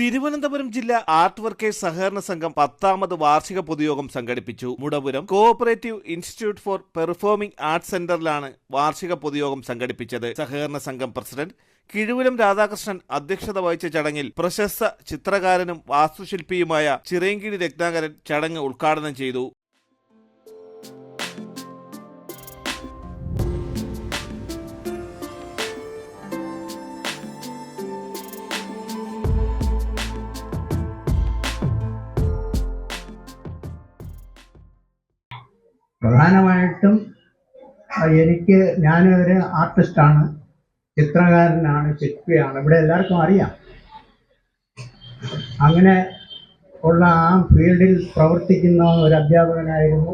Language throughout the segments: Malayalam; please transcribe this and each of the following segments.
തിരുവനന്തപുരം ജില്ലാ ആർട്ട് വർക്കേഴ്സ് സഹകരണ സംഘം പത്താമത് വാർഷിക പൊതുയോഗം സംഘടിപ്പിച്ചു. Mudapuram cooperative institute for performing arts സെന്ററിലാണ് വാർഷിക പൊതുയോഗം സംഘടിപ്പിച്ചത്. സഹകരണ സംഘം പ്രസിഡന്റ് കിഴുവിലം രാധാകൃഷ്ണൻ അധ്യക്ഷത വഹിച്ച ചടങ്ങിൽ പ്രശസ്ത ചിത്രകാരനും വാസ്തുശില്പിയുമായ ചിറയൻകിഴി രത്നാകരൻ ചടങ്ങ് ഉദ്ഘാടനം ചെയ്തു. പ്രധാനമായിട്ടും എനിക്ക് ഞാനൊരു ആർട്ടിസ്റ്റാണ് ചിത്രകാരനാണ് ശില്പിയാണ് ഇവിടെ എല്ലാവർക്കും അറിയാം. അങ്ങനെ ഉള്ള ആ ഫീൽഡിൽ പ്രവർത്തിക്കുന്ന ഒരു അധ്യാപകനായിരുന്നു.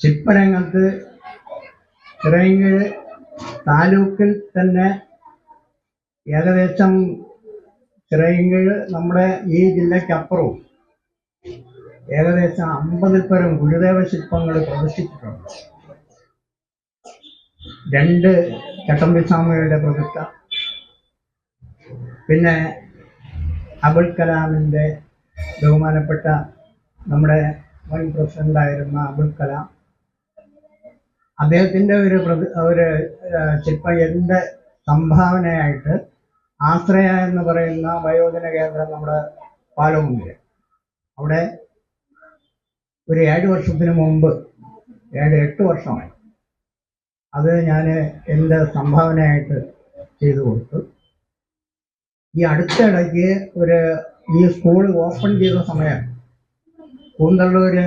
ശില്പരംഗത്ത് ഇറങ്ങിയ താലൂക്കിൽ തന്നെ ഏകദേശം ചിറയൻകീഴ് നമ്മുടെ ഈ ജില്ലയ്ക്കപ്പുറവും ഏകദേശം അമ്പതിൽ പരം ഗുരുദേവ ശില്പങ്ങൾ പ്രദർശിച്ചിട്ടുണ്ട്. രണ്ട് ചട്ടമ്പി സ്വാമികളുടെ പ്രതിഷ്ഠ പിന്നെ അബുൽ കലാമിന്റെ ബഹുമാനപ്പെട്ട നമ്മുടെ മുൻ പ്രസിഡന്റായിരുന്ന അബുൽ കലാം. അദ്ദേഹത്തിന്റെ ഒരു പ്രതി ഒരു ശില്പം എന്റെ സംഭാവനയായിട്ട് ആശ്രയ എന്ന് പറയുന്ന വയോജന കേന്ദ്രം നമ്മുടെ പാലമുണ്ട് അവിടെ ഒരു ഏഴ് വർഷത്തിന് മുമ്പ് ഏഴ് എട്ട് വർഷമായി. അത് ഞാൻ എന്റെ സംഭാവനയായിട്ട് ചെയ്തു കൊടുത്തു. ഈ അടുത്തിടയ്ക്ക് ഒരു ഈ സ്കൂൾ ഓപ്പൺ ചെയ്ത സമയം കൂന്തള്ളൂര്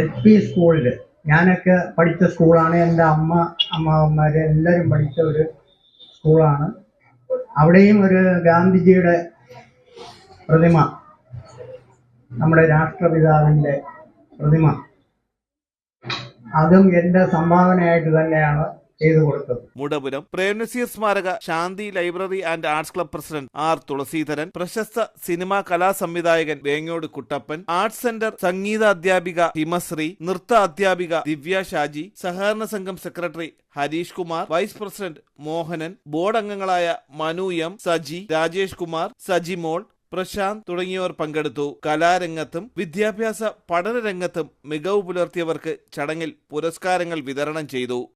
എൽ പി സ്കൂളിൽ ഞാനൊക്കെ പഠിച്ച സ്കൂളാണ്. എന്റെ അമ്മ അമ്മാവന്മാർ എല്ലാവരും പഠിച്ച ഒരു സ്കൂളാണ്. അവിടെയും ഒരു ഗാന്ധിജിയുടെ പ്രതിമ നമ്മുടെ രാഷ്ട്രപിതാവിന്റെ പ്രതിമ. അതും എന്റെ സംഭാവനയായിട്ട് തന്നെയാണ് ചെയ്തു കൊടുത്തത്. മുടപുരം പ്രേംനസീർ സ്മാരക Shanthi library and arts club president R Thulaseedharan പ്രശസ്ത സിനിമാ കലാ സംവിധായകൻ വേങ്ങോട് കുട്ടപ്പൻ ആർട്സ് സെന്റർ സംഗീത അധ്യാപിക ഹിമശ്രീ നൃത്ത അധ്യാപിക ദിവ്യ ഷാജി സഹകരണ സംഘം secretary Harish Kumar vice president Mohanan board അംഗങ്ങളായ മനു എം സജി രാജേഷ് കുമാർ സജിമോൾ പ്രശാന്ത് തുടങ്ങിയവർ പങ്കെടുത്തു. കലാരംഗത്തും വിദ്യാഭ്യാസ പഠന രംഗത്തും മികവ് പുലർത്തിയവർക്ക് ചടങ്ങിൽ പുരസ്കാരങ്ങൾ വിതരണം ചെയ്തു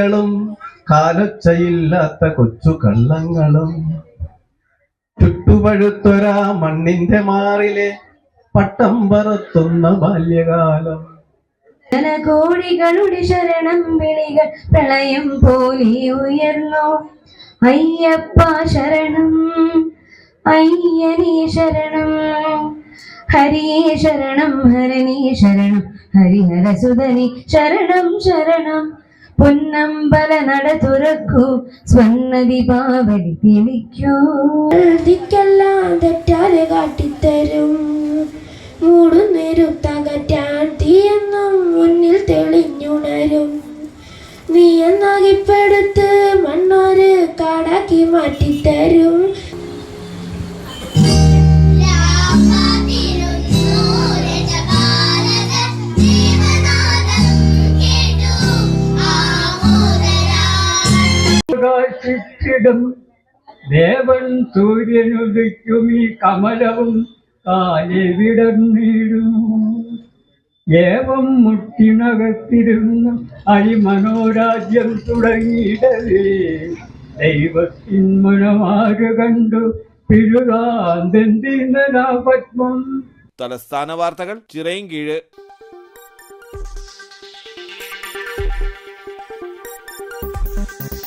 ും. കാലൊച്ചയില്ലാത്ത കൊച്ചു കള്ളങ്ങളും ചുട്ടുപഴുത്തൊരാ മണ്ണിന്റെ മാറിലെ പട്ടം പറത്തുന്ന ബാല്യകാലം. ജനകോടികളുടെ ശരണം വിളികൾ പ്രളയം പോലെ ഉയർന്നു. അയ്യപ്പ ശരണം അയ്യനീ ശരണം ഹരിയേ ശരണം ഹരണീ ശരണം ഹരിഹരസുധനി ശരണം ശരണം. പൊന്നമ്പല നട തുറക്കൂ സ്വർണ ദീപാവലി തെളിക്കൂ. തെറ്റാതെ കാട്ടിത്തരും. മൂടുന്നേരും തകറ്റാൻ തീയെന്നും മുന്നിൽ തെളിഞ്ഞുണരും. നീ എന്നാകിപ്പെടുത്ത് മണ്ണോര് കാടാക്കി മാറ്റിത്തരും. ചുറ്റിടും ദേവൻ സൂര്യനുദിക്കും ഈ കമലവും കാലെ വിടർന്നിടും. ഏവം മുട്ടിനകത്തിരുന്ന് അരിമനോരാജ്യം തുടങ്ങിയിടവേ. ദൈവത്തിൻ മനമാര് കണ്ടു തിരുതാന്തെന്തിന്നലാ പത്മം തലസ്ഥാന വാർത്തകൾ ചിറയൻകീഴ്